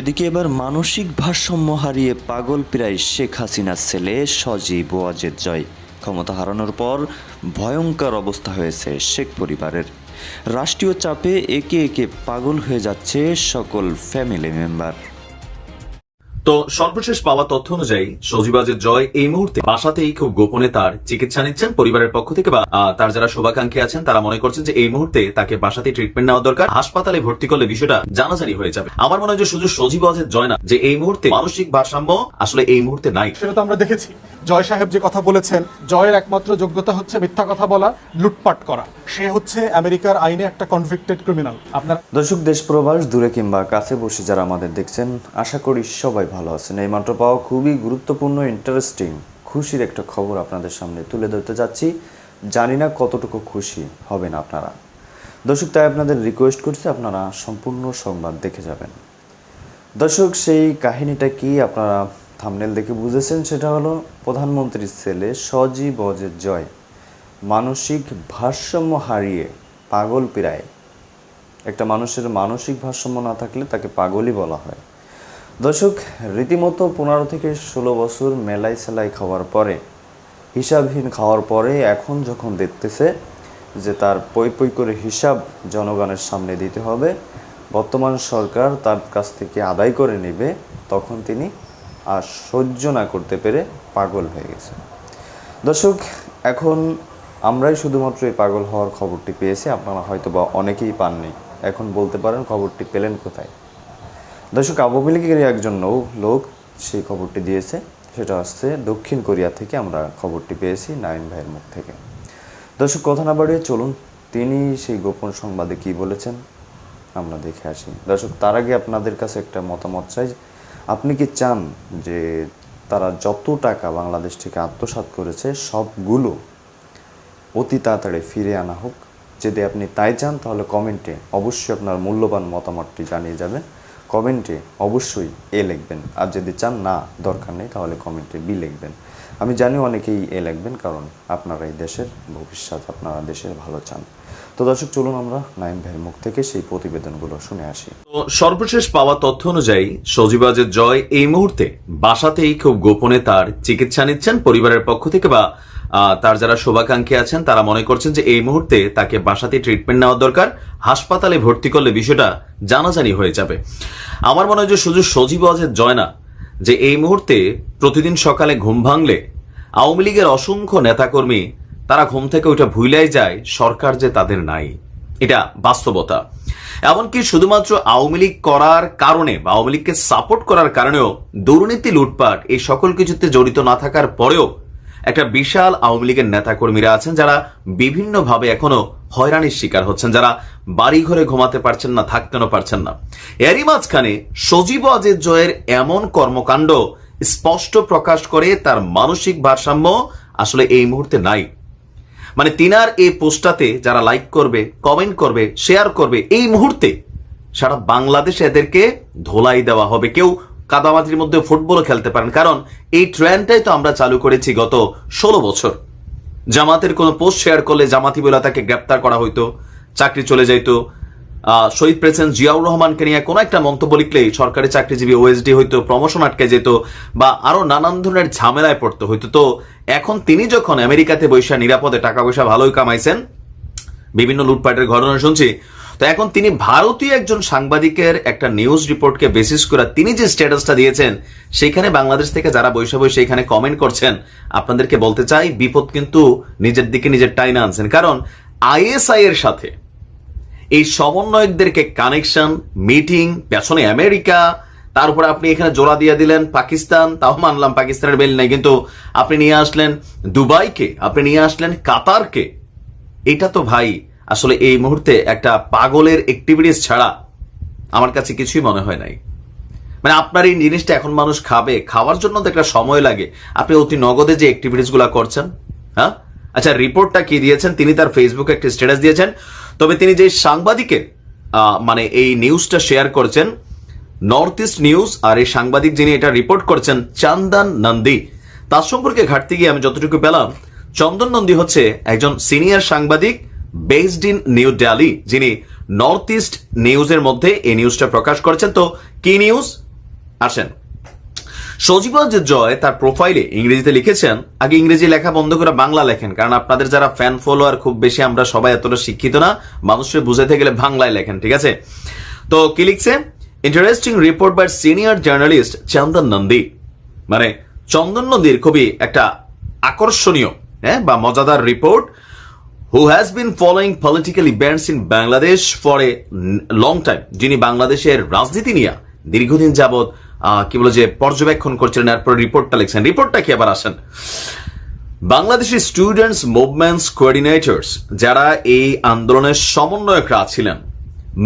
এদিকে এবার মানসিক ভারসাম্য হারিয়ে পাগল প্রায় শেখ হাসিনার ছেলে সজীব ওয়াজেদ জয়। ক্ষমতা হারানোর পর ভয়ঙ্কর অবস্থা হয়েছে শেখ পরিবারের। রাষ্ট্রীয় চাপে একে একে পাগল হয়ে যাচ্ছে সকল ফ্যামিলি মেম্বার তো সর্বশেষ পাওয়া তথ্য অনুযায়ী, সজিবাজের জয় এই মুহূর্তে বাসাতেই খুব গোপনে তার চিকিৎসা নিচ্ছেন, পরিবারের পক্ষ থেকে বা তার যারা শুভাকাঙ্ক্ষী আছেন, তারা মনে করছেন যে এই মুহূর্তে তাকে বাসাতে ট্রিটমেন্ট নেওয়া দরকার। হাসপাতালে ভর্তি করলে বিষয়টা জানাজানি হয়ে যাবে। আমার মনে হয় যে শুধু সজিবাজের জয় না, যে এই মুহূর্তে মানসিক ভারসাম্য আসলে এই মুহূর্তে নাই। সেটা তো আমরা দেখেছি। জয় সাহেব যে কথা বলেছেন, জয়ের একমাত্র যোগ্যতা হচ্ছে মিথ্যা কথা বলা, লুটপাট করা। সে হচ্ছে আমেরিকার আইনে একটা কনভিক্টেড ক্রিমিনাল আপনার দর্শক, দেশ প্রবাস দূরে কিংবা কাছে বসে যারা আমাদের দেখছেন, আশা করি সবাই ভালো আছেন। এই মাত্র পাওয়া খুবই গুরুত্বপূর্ণ ইন্টারেস্টিং খুশির একটা খবর আপনাদের সামনে তুলে ধরতে যাচ্ছি। জানি না কতটুকু খুশি হবেন আপনারা। দর্শক, তাই আপনাদের রিকোয়েস্ট করছি আপনারা সম্পূর্ণ সংবাদ দেখে যাবেন। দর্শক, সেই কাহিনীটা কি আপনারা থামনেল দেখে বুঝেছেন, সেটা হলো প্রধানমন্ত্রীর ছেলে সজীব অজের জয়। মানসিক ভারসাম্য হারিয়ে পাগল প্রায় একটা মানুষের মানসিক ভারসাম্য না থাকলে তাকে পাগলই বলা হয়। দর্শক, রীতিমতো পনেরো থেকে ষোলো বছর মেলাই সেলাই খাওয়ার পরে, হিসাবহীন খাওয়ার পরে এখন যখন দেখতেছে যে তার পই পই করে হিসাব জনগণের সামনে দিতে হবে, বর্তমান সরকার তার কাছ থেকে আদায় করে নেবে, তখন তিনি আর সহ্য না করতে পেরে পাগল হয়ে গেছে। দর্শক, এখন আমরাই শুধুমাত্র এই পাগল হওয়ার খবরটি পেয়েছি। আপনারা হয়তো বা অনেকেই পাননি। এখন বলতে পারেন খবরটি পেলেন কোথায়? দর্শক, আবু লীগের একজন লো- লোক সেই খবরটি দিয়েছে। সেটা হচ্ছে দক্ষিণ কোরিয়া থেকে। আমরা খবরটি পেয়েছি নাইন ভাইয়ের মুখ থেকে। দর্শক, কথা না বাড়িয়ে চলুন, তিনি সেই গোপন সংবাদে কি বলেছেন, আমরা দেখে আসি। দর্শক, তার আগে আপনাদের কাছে একটা মতামত চাই। আপনি কি চান যে তারা যত টাকা বাংলাদেশ থেকে আত্মসাৎ করেছে, সবগুলো অতি তাড়াতাড়ি ফিরে আনা হোক? যদি আপনি তাই চান, তাহলে কমেন্টে অবশ্যই আপনার মূল্যবান মতামতটি জানিয়ে যাবেন। কমেন্টে অবশ্যই এ লিখবেন। আর যদি চান না, দরকার নেই, তাহলে কমেন্টে বি লিখবেন। আমি জানি অনেকেই এ লিখবেন, কারণ আপনারা এই দেশের, ভবিষ্যৎ আপনারা দেশের ভালো চান। তো দর্শক, চলুন আমরা নাইম ভাইয়ের মুখ থেকে সেই প্রতিবেদনগুলো শুনে আসি। তো সর্বশেষ পাওয়া তথ্য অনুযায়ী সজিবাজের জয় এই মুহূর্তে বাসাতেই খুব গোপনে তার চিকিৎসা নিচ্ছেন, পরিবারের পক্ষ থেকে বা তার যারা শুভাকাঙ্ক্ষী আছেন, তারা মনে করছেন যে এই মুহূর্তে তাকে বাসাতে ট্রিটমেন্ট নেওয়া দরকার। হাসপাতালে ভর্তি করলে বিষয়টা জানাজানি হয়ে যাবে। আমার মনে হয় যে শুধু সজিবাজের জয় না, যে এই মুহূর্তে প্রতিদিন সকালে ঘুম ভাঙলে আওয়ামী লীগের অসংখ্য নেতাকর্মী তারা ঘুম থেকে ওইটা ভুলাই যায়, সরকার যে তাদের নাই। এটা বাস্তবতা। এমনকি শুধুমাত্র আওয়ামী লীগ করার কারণে বা আওয়ামী লীগকে সাপোর্ট করার কারণেও দুর্নীতি, লুটপাট এই সকল কিছুতে জড়িত না থাকার পরেও একটা বিশাল আওয়ামী লীগের নেতাকর্মীরা আছেন যারা বিভিন্নভাবে এখনও হয়রানির শিকার হচ্ছেন, যারা বাড়ি ঘরে ঘুমাতে পারছেন না, থাকতেও পারছেন না। এরই মাঝখানে সজীব অজের জয়ের এমন কর্মকাণ্ড স্পষ্ট প্রকাশ করে তার মানসিক ভারসাম্য আসলে এই মুহূর্তে নাই। মানে তিনার এই পোস্টটাতে যারা লাইক করবে কমেন্ট করবে শেয়ার করবে, এই মুহূর্তে সারা বাংলাদেশ এদেরকে ধোলাই দেওয়া হবে। কেউ কাদামাতির মধ্যে ফুটবলও খেলতে পারেন। কারণ এই ট্রেন্ডটাই তো আমরা চালু করেছি গত ষোলো বছর। জামাতের কোনো পোস্ট শেয়ার করলে জামাতি বলে তাকে গ্রেপ্তার করা হইতো, চাকরি চলে যাইতো শহীদ প্রেসিডেন্ট জিয়াউর রহমানকে নিয়ে কোনো একটা মন্তব্য লিখলেই সরকারি চাকরিজীবী ওএসডি হইতো প্রমোশন আটকে যেত বা আরও নানান ধরনের ঝামেলায় পড়তো হইতো তো এখন তিনি যখন আমেরিকাতে বৈশা নিরাপদে টাকা পয়সা ভালোই কামাইছেন, বিভিন্ন লুটপাটের ঘটনা শুনছি, তো এখন তিনি ভারতীয় একজন সাংবাদিকের একটা নিউজ রিপোর্টকে বেসিস করে তিনি যে স্ট্যাটাসটা দিয়েছেন, সেখানে বাংলাদেশ থেকে যারা বৈশা বৈশা এখানে কমেন্ট করছেন, আপনাদেরকে বলতে চাই, বিপদ কিন্তু নিজের দিকে নিজের টাইনা আনছেন। কারণ আইএসআই এর সাথে এই সমন্বয়কদেরকে কানেকশন মিটিং পেছনে আমেরিকা তারপরে আপনি এখানে জোড়া দিয়ে দিলেন পাকিস্তান, তাও মানলাম পাকিস্তানের বেল নাই, কিন্তু আপনি নিয়ে আসলেন দুবাইকে, আপনি নিয়ে আসলেন কাতারকে। এটা তো ভাই, আসলে এই মুহূর্তে একটা পাগলের অ্যাক্টিভিটিস ছাড়া আমার কাছে কিছুই মনে হয় নাই। মানে আপনার এই জিনিসটা এখন মানুষ খাবে, খাওয়ার জন্য তো একটা সময় লাগে। আপনি অতি নগদে যে অ্যাক্টিভিটিসগুলা করছেন হ্যাঁ? আচ্ছা রিপোর্টটা কি দিয়েছেন? তিনি তার ফেসবুকে একটা স্ট্যাটাস দিয়েছেন। তবে তিনি যে সাংবাদিকের মানে এই নিউজটা শেয়ার করছেন, নর্থ ইস্ট নিউজ আর এই সাংবাদিক যিনি এটা রিপোর্ট করছেন, চান্দান নন্দী। তার সম্পর্কে ঘাটতে গিয়ে আমি যতটুকু পেলাম, চন্দন নন্দী হচ্ছে একজন সিনিয়র সাংবাদিক বেসড ইন নিউ দিল্লি যিনি নর্থ ইস্ট নিউজের মধ্যে এই নিউজটা প্রকাশ করেছেন। তো কি নিউজ? আসেন। সজীবজ জয় তার প্রোফাইলে ইংরেজিতে লিখেছেন আগে ইংরেজি লেখা বন্ধ করে বাংলা লেখেন কারণ আপনাদের যারা ফ্যান ফলোয়ার খুব বেশি আমরা সবাই এতটা শিক্ষিত না মানুষের বুঝাতে গেলে বাংলায় লেখেন ঠিক আছে? তো কি লিখছে? Interesting report by senior journalist Chandan Nandi মানে চন্দন নন্দীর খুবই একটা আকর্ষণীয় হ্যাঁ বা মজাদার report who has been following political events in Bangladesh for a long time যিনি বাংলাদেশের রাজনীতি নিয়ে দীর্ঘদিন আহ, কি বলে যে পর্যবেক্ষণ করছিলেন, এরপর রিপোর্টটা লিখছেন। রিপোর্টটা কি? আবার আসেন। বাংলাদেশের স্টুডেন্টস মুভমেন্টস কোঅর্ডিনেটর্স যারা এই আন্দোলনের সমন্বয়করা ছিলেন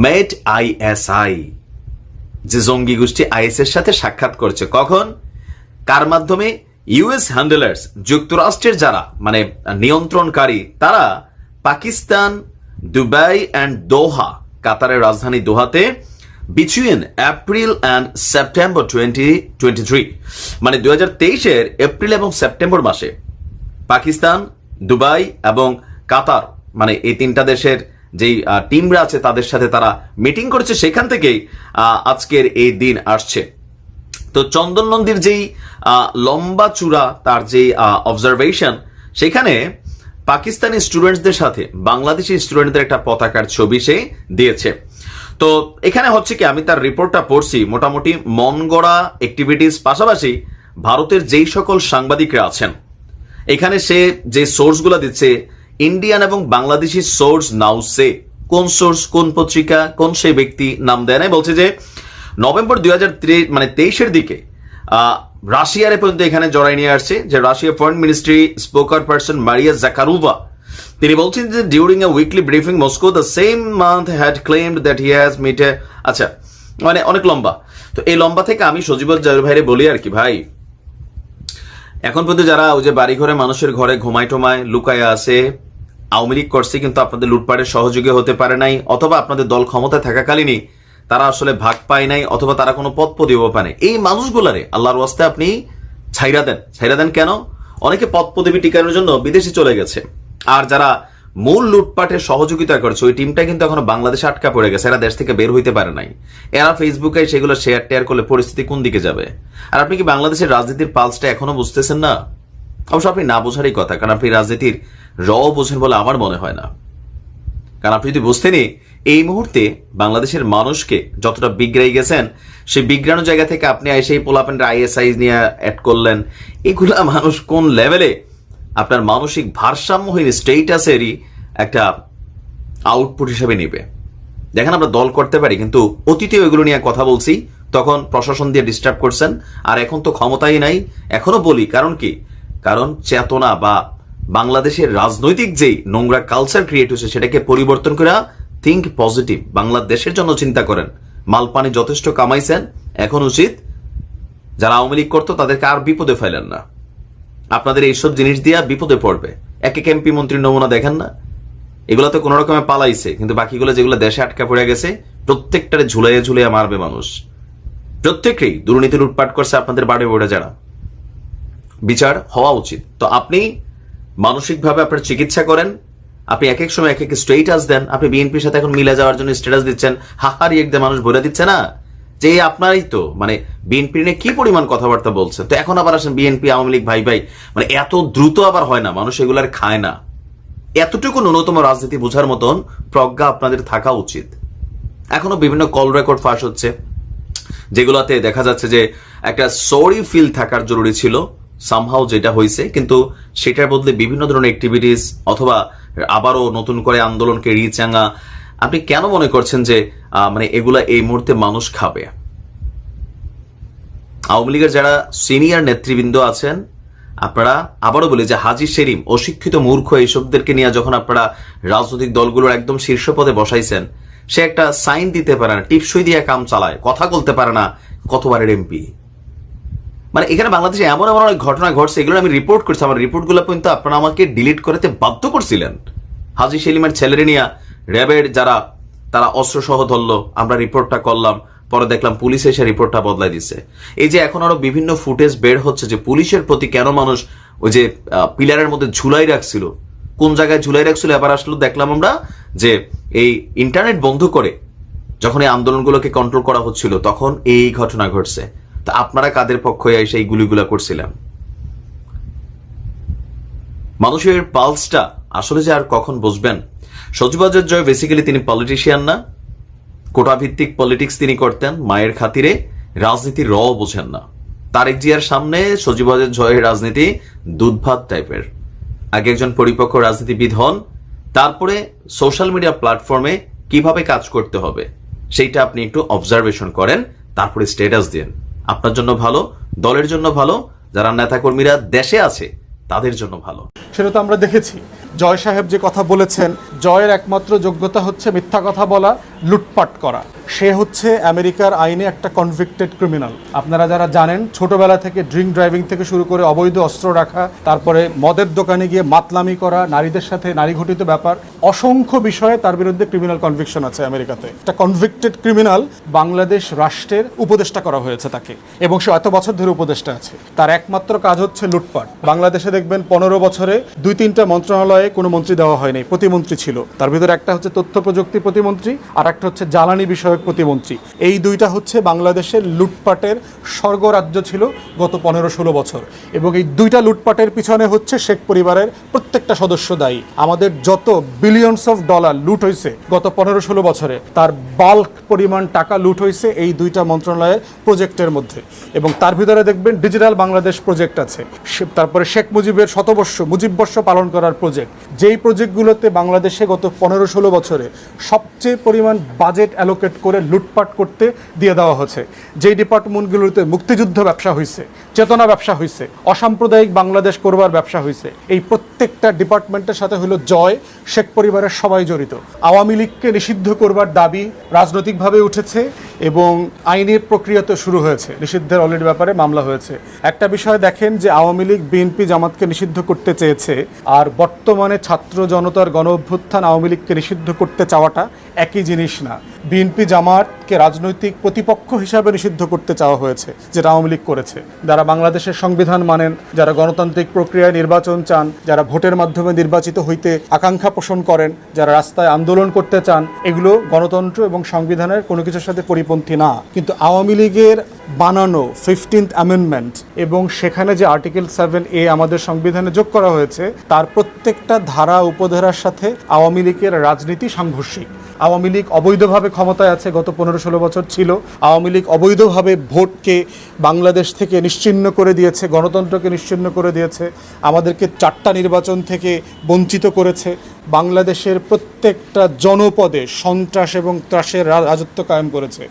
মেট আইএসআই যে জঙ্গি গোষ্ঠী আইএস এর সাথে সাক্ষাৎ করছে, কখন? কার মাধ্যমে? ইউএস হ্যান্ডেলার্স যুক্তরাষ্ট্রের যারা মানে নিয়ন্ত্রণকারী, তারা পাকিস্তান, দুবাই অ্যান্ড দোহা কাতারের রাজধানী দোহাতে between April and September twenty twenty three মানে দুই হাজার তেইশের এপ্রিল এবং সেপ্টেম্বর মাসে পাকিস্তান, দুবাই এবং কাতার মানে এই তিনটা দেশের যেই টিমরা আছে তাদের সাথে তারা মিটিং করেছে, সেখান থেকেই আজকের এই দিন আসছে। তো চন্দন নন্দীর যেই লম্বা চূড়া তার যে অবজারভেশন সেখানে পাকিস্তানি স্টুডেন্টসদের সাথে, বাংলাদেশি স্টুডেন্টদের একটা পতাকার ছবি সে দিয়েছে। তো এখানে হচ্ছে কি, আমি তার রিপোর্টটা পড়ছি। মোটামুটি মন গড়া অ্যাক্টিভিটিস পাশাপাশি ভারতের যেই সকল সাংবাদিকরা আছেন, এখানে সে যে সোর্সগুলো দিচ্ছে ইন্ডিয়ান এবং বাংলাদেশি সোর্স নাও সে, কোন সোর্স কোন পত্রিকা, কোন সেই ব্যক্তি নাম দেয় নাই, বলছে যে নভেম্বর দুই হাজার মানে তেইশের দিকে রাশিয়ার পর্যন্ত এখানে জড়াই নিয়ে আসছে, যে Russia foreign ministry spokesperson Maria Zakharova তিনি বলছেন যে during a weekly briefing Moscow the same month had claimed that he has meet আচ্ছা মানে অনেক লম্বা। তো এই লম্বা থেকে আমি সজীব জাহির ভাইরে বলি আর কি ভাই। এখন পর্যন্ত যারা ওই যে বাড়ি ঘরে মানুষের ঘরে ঘুমায় টোমায় লুকায় আছে, আওয়ামী লীগ করছে কিন্তু আপনাদের লুটপাটের সহযোগী হতে পারে নাই, অথবা আপনাদের দল ক্ষমতায় থাকাকালীনই তারা আসলে ভাগ পায় নাই, অথবা তারা কোনো পদ পদীও পায় নাই। এই মানুষগুলারে আল্লাহর ওয়াস্তে আপনি ছাইরা দেন। ছাইরা দেন কেন? অনেকে পদ পদবি টিকানোর জন্য বিদেশে চলে গেছে। আর যারা মূল লুটপাটের সহযোগিতা করছে, ওই টিমটা কিন্তু এখনও বাংলাদেশে আটকা পড়ে গেছে। এরা দেশ থেকে বের হইতে পারে নাই। এরা ফেসবুকে সেগুলো শেয়ার টেয়ার করলে পরিস্থিতি কোন দিকে যাবে? আর আপনি কি বাংলাদেশের রাজনীতির পালসটা এখনও বুঝতেছেন না? অবশ্য আপনি না বোঝারই কথা, কারণ আপনি রাজনীতির র বোঝেন বলে আমার মনে হয় না। কারণ আপনি যদি বুঝতেনই, এই মুহূর্তে বাংলাদেশের মানুষকে যতটা বিগড়াই গেছেন, সেই বিগ্রানো জায়গা থেকে আপনি এসে এই পোলাপেন্টের আইএসআই নিয়ে অ্যাড করলেন, এগুলা মানুষ কোন লেভেলে আপনার মানসিক ভারসাম্যহীন স্টেটাসেরই একটা আউটপুট হিসেবে নেবে। দেখেন আমরা দল করতে পারি, কিন্তু অতীতে ওইগুলো নিয়ে কথা বলছি, তখন প্রশাসন দিয়ে ডিস্টার্ব করছেন, আর এখন তো ক্ষমতাই নাই। এখনও বলি, কারণ কি? কারণ চেতনা বা বাংলাদেশের রাজনৈতিক যেই নোংরা কালচার ক্রিয়েট হয়েছে, সেটাকে পরিবর্তন করে থিঙ্ক পজিটিভ বাংলাদেশের জন্য চিন্তা করেন। মালপানি যথেষ্ট কামাইছেন, এখন উচিত যারা আওয়ামী লীগ করতো তাদেরকে আর বিপদে ফেলেন না। আপনাদের এইসব জিনিস দিয়া বিপদে পড়বে। এক এক এমপি মন্ত্রীর নমুনা দেখেন না? এগুলো তো কোনো রকমে পালাইছে, কিন্তু বাকিগুলো যেগুলো দেশে আটকা পড়ে গেছে, প্রত্যেকটারে ঝুলাইয়া ঝুলাইয়া মারবে মানুষ। প্রত্যেকেই দুর্নীতি লুটপাট করছে আপনাদের বাড়ি বেড়ে যারা। বিচার হওয়া উচিত। তো আপনি মানসিকভাবে আপনার চিকিৎসা করেন, আপনি এক এক সময় এক এক স্টেটাস দেন, আপনি বিএনপির সাথে এখন মিলে যাওয়ার জন্য স্ট্যাটাস দিচ্ছেন, হাহারি একদম মানুষ বলে দিচ্ছে না? যে আপনারই তো মানে বিএনপি নিয়ে কি পরিমাণ কথাবার্তা বলছেন? তো এখন আবার আসেন বিএনপি আওয়ামী লীগ, ভাই ভাই মানে এত দ্রুত আবার হয় না, মানুষ এগুলার খায় না। এতটুকু ন্যূনতম রাজনীতি বোঝার মতন প্রজ্ঞা আপনাদের থাকা উচিত। এখনও বিভিন্ন কল রেকর্ড ফাঁস হচ্ছে, যেগুলোতে দেখা যাচ্ছে যে একটা সরি ফিল থাকার জরুরি ছিল সামহাও যেটা হয়েছে কিন্তু সেটার বদলে বিভিন্ন ধরনের অ্যাক্টিভিটিস অথবা আবারও নতুন করে আন্দোলনকে রিচাঙ্গা আপনি কেন মনে করছেন যে মানে এগুলা এই মুহূর্তে মানুষ খাবে? আওয়ামী লীগের যারা সিনিয়র নেতৃবৃন্দ আছেন, আপনারা আবারও বলি যে হাজি শেরিম অশিক্ষিত মূর্খ এইসবদেরকে নিয়ে যখন আপনারা রাজনৈতিক দলগুলোর একদম শীর্ষ পদে বসাইছেন, সে একটা সাইন দিতে পারে না, টিপসই দিয়ে কাম চালায়, কথা বলতে পারে না কতবারের এমপি। মানে এখানে বাংলাদেশে এমন এমন অনেক ঘটনা ঘটছে, এগুলো আমি রিপোর্ট করছি, আমার রিপোর্টগুলো কিন্তু আপনারা আমাকে ডিলিট করতে বাধ্য করছিলেন। হাজি সেলিমের ছেলেরে নিয়ে র্যাবের যারা, তারা অস্ত্র সহ ধরলো, আমরা রিপোর্টটা করলাম, পরে দেখলাম পুলিশ এসে রিপোর্টটা বদলাই দিচ্ছে এই যে এখন আরও বিভিন্ন ফুটেজ বের হচ্ছে যে পুলিশের প্রতি কেন মানুষ ওই যে পিলারের মধ্যে ঝুলাই রাখছিল, কোন জায়গায় ঝুলাই রাখছিল, এবার আসলো দেখলাম আমরা যে এই ইন্টারনেট বন্ধ করে যখন এই আন্দোলনগুলোকে কন্ট্রোল করা হচ্ছিল, তখন এই ঘটনা ঘটছে। তা আপনারা কাদের পক্ষে এসে এই গুলিগুলা করছিলেন? মানুষের পালসটা আসলে যে আর কখন বুঝবেন সচিবাজের জয় বেসিক্যালি তিনি পলিটিশিয়ান না। কোটা ভিত্তিক পলিটিক্স তিনি করতেন, মায়ের খাতিরে রাজনীতির র বোঝেন না। তারেক জিয়ার সামনে সচিবাজের জয়ের রাজনীতি দুধ ভাত টাইপের আগে একজন পরিপক্ক রাজনীতিবিদ হন, তারপরে সোশ্যাল মিডিয়া প্ল্যাটফর্মে কীভাবে কাজ করতে হবে, সেইটা আপনি একটু অবজারভেশন করেন, তারপরে স্ট্যাটাস দিন। আপনার জন্য ভালো, দলের জন্য ভালো, যারা নেতাকর্মীরা দেশে আছে, তাদের জন্য ভালো। সেটা তো আমরা দেখেছি। জয় সাহেব যে কথা বলেছেন, জয়ের একমাত্র যোগ্যতা হচ্ছে মিথ্যা কথা বলা, লুটপাট করা। সে হচ্ছে আমেরিকার আইনে একটা কনভিক্টেড ক্রিমিনাল আপনারা যারা জানেন, ছোটবেলা থেকে ড্রিঙ্ক ড্রাইভিং থেকে শুরু করে অবৈধ অস্ত্র রাখা, তারপরে মদের দোকানে গিয়ে মাতলামি করা, নারীদের সাথে নারী ঘটিত ব্যাপার, অসংখ্য বিষয়ে তার বিরুদ্ধে ক্রিমিনাল কনভিকশন আছে আমেরিকাতে। একটা কনভিক্টেড ক্রিমিনাল বাংলাদেশ রাষ্ট্রের উপদেষ্টা করা হয়েছে তাকে, এবং সে এত বছর ধরে উপদেষ্টা আছে। তার একমাত্র কাজ হচ্ছে লুটপাট। বাংলাদেশে দেখবেন পনেরো বছরে দুই তিনটা মন্ত্রণালয়ে কোনো মন্ত্রী দেওয়া হয়নি, প্রতিমন্ত্রী ছিল। তার ভিতরে একটা হচ্ছে তথ্য প্রযুক্তি প্রতিমন্ত্রী, আর একটা হচ্ছে জ্বালানি বিষয়ক প্রতিমন্ত্রী। এই দুইটা হচ্ছে বাংলাদেশের লুটপাটের স্বর্গরাজ্য ছিল গত পনেরো ষোলো বছর। এবং এই দুইটা লুটপাটের পিছনে হচ্ছে শেখ পরিবারের প্রত্যেকটা সদস্য দায়ী। আমাদের যত বিলিয়নস অফ ডলার লুট হয়েছে গত পনেরো ষোলো বছরে, তার বাল্ক পরিমাণ টাকা লুট হয়েছে এই দুইটা মন্ত্রণালয়ের প্রজেক্টের মধ্যে। এবং তার ভিতরে দেখবেন ডিজিটাল বাংলাদেশ প্রজেক্ট আছে। তারপরে শেখ মুজিবের শতবর্ষ, মুজিববর্ষ পালন করার প্রজেক্ট যেই প্রজেক্টগুলোতে বাংলাদেশে গত পনেরো ষোলো বছরে সবচেয়ে পরিমাণ বাজেট অ্যালোকেট করে লুটপাট করতে দিয়ে দেওয়া হচ্ছে যেই ডিপার্টমেন্টগুলোতে মুক্তিযুদ্ধ ব্যবসা হয়েছে, চেতনা ব্যবসা হয়েছে, অসাম্প্রদায়িক বাংলাদেশ করবার ব্যবসা হয়েছে, এই প্রত্যেকটা ডিপার্টমেন্টের সাথে হলো জয়, শেখ পরিবারের সবাই জড়িত। আওয়ামী লীগকে নিষিদ্ধ করবার দাবি রাজনৈতিকভাবে উঠেছে এবং আইনের প্রক্রিয়াতে শুরু হয়েছে, নিষিদ্ধের অলরেডি ব্যাপারে মামলা হয়েছে। একটা বিষয় দেখেন যে আওয়ামী লীগ, বিএনপি, জামাতকে নিষিদ্ধ করতে চেয়েছে, আর বর্তমানে ছাত্র জনতার গণ অভ্যুত্থান আওয়ামী লীগকে নিষিদ্ধ করতে চাওয়াটা একই জিনিস না। বিএনপি জামাতকে রাজনৈতিক প্রতিপক্ষ হিসাবে নিষিদ্ধ করতে চাওয়া হয়েছে, যেটা আওয়ামী লীগ করেছে। যারা বাংলাদেশের সংবিধান মানেন, যারা গণতান্ত্রিক প্রক্রিয়ায় নির্বাচন চান, যারা ভোটের মাধ্যমে নির্বাচিত হইতে আকাঙ্ক্ষা পোষণ করেন, যারা রাস্তায় আন্দোলন করতে চান, এগুলো গণতন্ত্র এবং সংবিধানের কোনো কিছুর সাথে পরিপন্থী না। কিন্তু আওয়ামী লীগের বানানো ফিফটিন্থ অ্যামেন্ডমেন্ট এবং সেখানে যে আর্টিকেল সেভেন এ আমাদের সংবিধানে যোগ করা হয়েছে, তার প্রত্যেকটা ধারা উপধারার সাথে আওয়ামী লীগের রাজনীতি সাংঘর্ষিক। আওয়ামী লীগ অবৈধভাবে ক্ষমতায় আছে, গত পনেরো ষোলো বছর ছিল। আওয়ামী লীগ অবৈধভাবে ভোটকে বাংলাদেশ থেকে নিশ্চিন্ন করে দিয়েছে, গণতন্ত্রকে নিশ্চিন্ন করে দিয়েছে, আমাদেরকে চারটা নির্বাচন থেকে বঞ্চিত করেছে। বাংলাদেশের প্রত্যেকটা জনপদে সন্ত্রাস এবং ত্রাসের রাজত্ব কায়েম করেছে।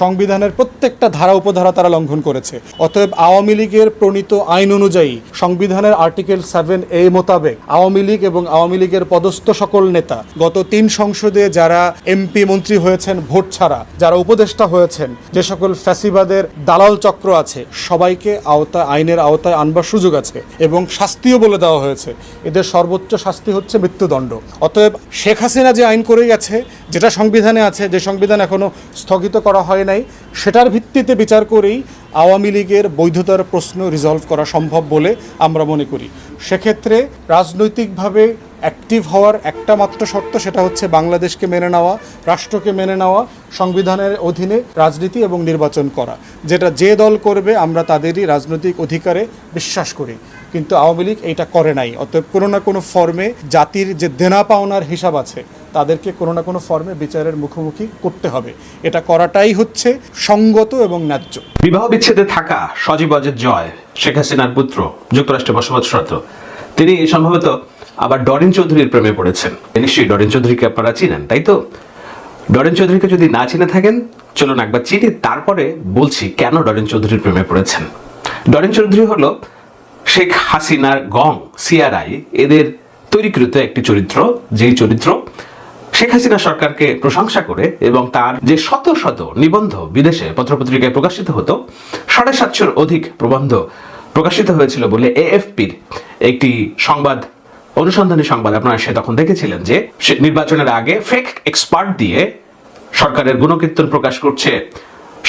সংবিধানের প্রত্যেকটা ধারা উপধারা তারা লঙ্ঘন করেছে। অতএব আওয়ামী লীগের প্রণীত আইন অনুযায়ী সংবিধানের আর্টিকেল সেভেন এ মোতাবেক আওয়ামী লীগ এবং আওয়ামী লীগের পদস্থ সকল নেতা, গত তিন সংসদে যারা এমপি মন্ত্রী হয়েছেন ভোট ছাড়া, যারা উপদেষ্টা হয়েছেন, যে সকল ফ্যাসিবাদের দালাল চক্র আছে, সবাইকে আওতায় আইনের আওতায় আনবার সুযোগ আছে এবং শাস্তিও বলে দেওয়া হয়েছে। এদের সর্বোচ্চ শাস্তি হচ্ছে মৃত্যুদণ্ড। অতএব শেখ হাসিনা যে আইন করে গেছে যেটা সংবিধানে আছে, যে সংবিধান এখনও স্থগিত করা হয় নাই, সেটার ভিত্তিতে বিচার করেই আওয়ামী লীগের বৈধতার প্রশ্ন রিজলভ করা সম্ভব বলে আমরা মনে করি। সেক্ষেত্রে রাজনৈতিকভাবে অ্যাক্টিভ হওয়ার একটা মাত্র শর্ত, সেটা হচ্ছে বাংলাদেশকে মেনে নেওয়া, রাষ্ট্রকে মেনে নেওয়া, সংবিধানের অধীনে রাজনীতি এবং নির্বাচন করা, যেটা যে দল করবে আমরা তাদেরই রাজনৈতিক অধিকারে বিশ্বাস করি। কিন্তু আওয়ামী লীগ এইটা করে নাই। অতএব কোনো না কোনো ফর্মে জাতির যে দেনা পাওনার হিসাব আছে, তাদেরকে কোনো না কোনো ফর্মে বিচারের মুখোমুখি করতে হবে। এটা করাটাই হচ্ছে সঙ্গত এবং ন্যায্য। বিবাহ বিচ্ছেদে থাকা সজীব অজিত জয়, শেখ হাসিনার পুত্র যুক্তরাষ্ট্রে বসবাসরত তিনি সম্ভবত আবার ডরিন চৌধুরীর প্রেমে পড়েছেন। নিশ্চয়ই ডরিন চৌধুরীকে আপনারা চিনেন, তাই তো? ডরিন চৌধুরীকে যদি না চিনে থাকেন, চলুন একবার চিনি, তারপরে বলছি কেন ডরিন চৌধুরীর প্রেমে পড়েছেন। ডরিন চৌধুরী হলো শেখ হাসিনার গং, সিআরআই, এদের তৈরিকৃত একটি চরিত্র, যেই চরিত্র শেখ হাসিনা সরকারকে প্রশংসা করে এবং তার যে শত শত নিবন্ধ বিদেশে পত্রপত্রিকায় প্রকাশিত হতো, সাড়ে সাতশোর অধিক প্রবন্ধ প্রকাশিত হয়েছিল বলে এএফপির একটি সংবাদ, অনুসন্ধানী সংবাদ আপনারা সে তখন দেখেছিলেন যে নির্বাচনের আগে ফেক এক্সপার্ট দিয়ে সরকারের গুণকীর্তন প্রকাশ করছে।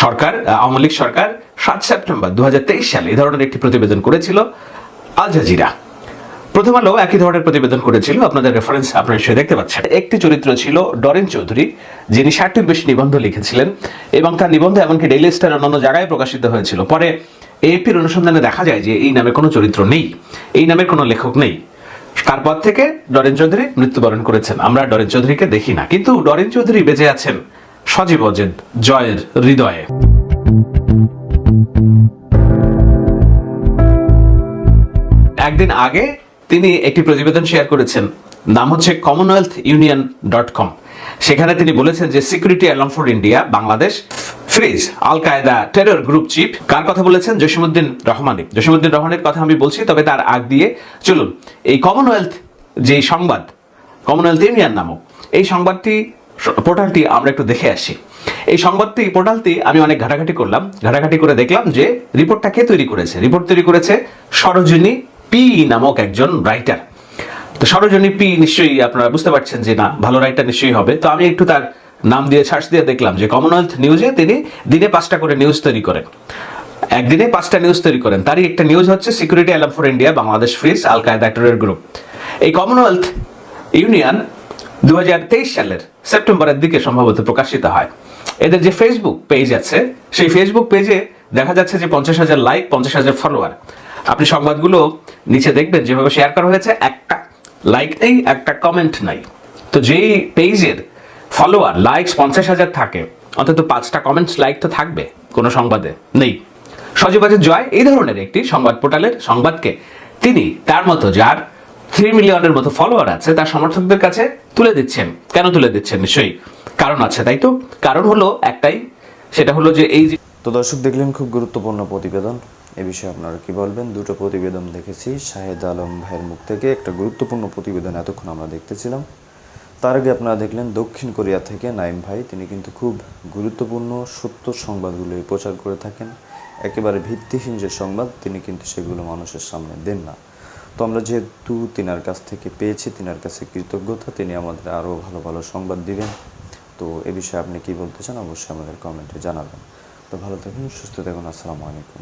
সরকার আওয়ামী লীগ সরকার সাত সেপ্টেম্বর দু সালে এই ধরনের একটি প্রতিবেদন করেছিল আল জাজিরা। প্রথম আলো একই ধরনের প্রতিবেদন করেছিল, আপনাদের রেফারেন্স আপনারা সে দেখতে পাচ্ছেন। একটি চরিত্র ছিল ডরেন চৌধুরী, যিনি ষাটটির বেশি নিবন্ধ লিখেছিলেন এবং তার নিবন্ধ এমনকি ডেইলি স্টার অন্যান্য জায়গায় প্রকাশিত হয়েছিল। পরে এপির অনুসন্ধানে দেখা যায় যে এই নামে কোনো চরিত্র নেই, এই নামের কোনো লেখক নেই। তারপর থেকে ডরেন চৌধুরী মৃত্যুবরণ করেছেন। আমরা ডরেন চৌধুরীকে দেখি না, কিন্তু ডরেন চৌধুরী বেঁচে আছেন। সজীব অজেদ জয়ের হৃদয়ে। একদিন আগে তিনি একটি প্রতিবেদন শেয়ার করেছেন। নাম হচ্ছে কমনওয়েলথ ইউনিয়ন ডট কম সেখানে তিনি বলেছেন যে security alarm for India Bangladesh, freeze al Qaeda terror group chief কার কথা বলেছেন? জসিমুদ্দিন রহমানি জসিমুদ্দিন রহমানের কথা আমি বলছি, তবে তার আগ দিয়ে চলুন, এই কমনওয়েলথ যে সংবাদ কমনওয়েলথ ইউনিয়ন নামক, এই সংবাদটি পোর্টালটি আমরা একটু দেখে আসি। এই সংবাদটি, পোর্টালটি আমি অনেক ঘাটাঘাটি করলাম। ঘাটাঘাটি করে দেখলাম যে রিপোর্টটা কে তৈরি করেছে? রিপোর্ট তৈরি করেছে সরোজিনী পি নামক একজন রাইটার তো সরোজিনী পি নিশ্চয়ই আপনারা বুঝতে পারছেন যে না, ভালো রাইটার নিশ্চয়ই হবে। তো আমি একটু তার নাম দিয়ে সার্চ দিয়ে দেখলাম যে কমনওয়েলথ নিউজে তিনি দিনে পাঁচটা করে নিউজ তৈরি করেন। একদিনে পাঁচটা নিউজ তৈরি করেন। তারই একটা নিউজ হচ্ছে security alarm for India Bangladesh freeze al Qaeda group এই কমনওয়েলথ ইউনিয়ন দু হাজার তেইশ সালের সেপ্টেম্বরের দিকে সম্ভবত প্রকাশিত হয়। এদের যে ফেসবুক পেজ আছে, সেই ফেসবুক পেজে দেখা যাচ্ছে যে পঞ্চাশ হাজার লাইক পঞ্চাশ হাজার ফলোয়ার আপনি সংবাদগুলো নিচে দেখবেন, যেভাবে শেয়ার করা হয়েছে, একটা লাইক নেই, একটা কমেন্ট নাই। তো যেই পেজের ফলোয়ার লাইকস পঞ্চাশ হাজার থাকে, অন্তত পাঁচটা কমেন্টস লাইক তো থাকবে, কোনো সংবাদে নেই। সজীবাজের জয় এই ধরনের একটি সংবাদ পোর্টালের সংবাদকে তিনি তার মতো যার থ্রি মিলিয়নের মতো ফলোয়ার আছে, তার সমর্থকদের কাছে তুলে দিচ্ছেন। কেন তুলে দিচ্ছেন? নিশ্চয়ই কারণ আছে, তাই তো? কারণ হলো একটাই, সেটা হলো যে এই তো দর্শক, দেখলেন খুব গুরুত্বপূর্ণ প্রতিবেদন। এ বিষয়ে আপনারা কি বলবেন? দুটো প্রতিবেদন দেখেছি, শাহেদ আলম ভাইয়ের মুখ থেকে। একটা গুরুত্বপূর্ণ প্রতিবেদন এতক্ষণ আমরা দেখতেছিলাম। তার আগে আপনারা দেখলেন, দক্ষিণ কোরিয়া থেকে নাইম ভাই। তিনি কিন্তু খুব গুরুত্বপূর্ণ সত্য সংবাদগুলোই প্রচার করে থাকেন। একেবারে ভিত্তিহীন যে সংবাদ, তিনি কিন্তু সেগুলো মানুষের সামনে দেন না। তো আমরা যেহেতু তিনার কাছ থেকে পেয়েছি, তিনার কাছে কৃতজ্ঞতা, তিনি আমাদের আরও ভালো ভালো সংবাদ দিবেন। তো এ বিষয়ে আপনি কী বলতে চান, অবশ্যই আমাদের কমেন্টে জানাবেন। তো ভালো থাকুন, সুস্থ থাকুন, আসসালামু আলাইকুম।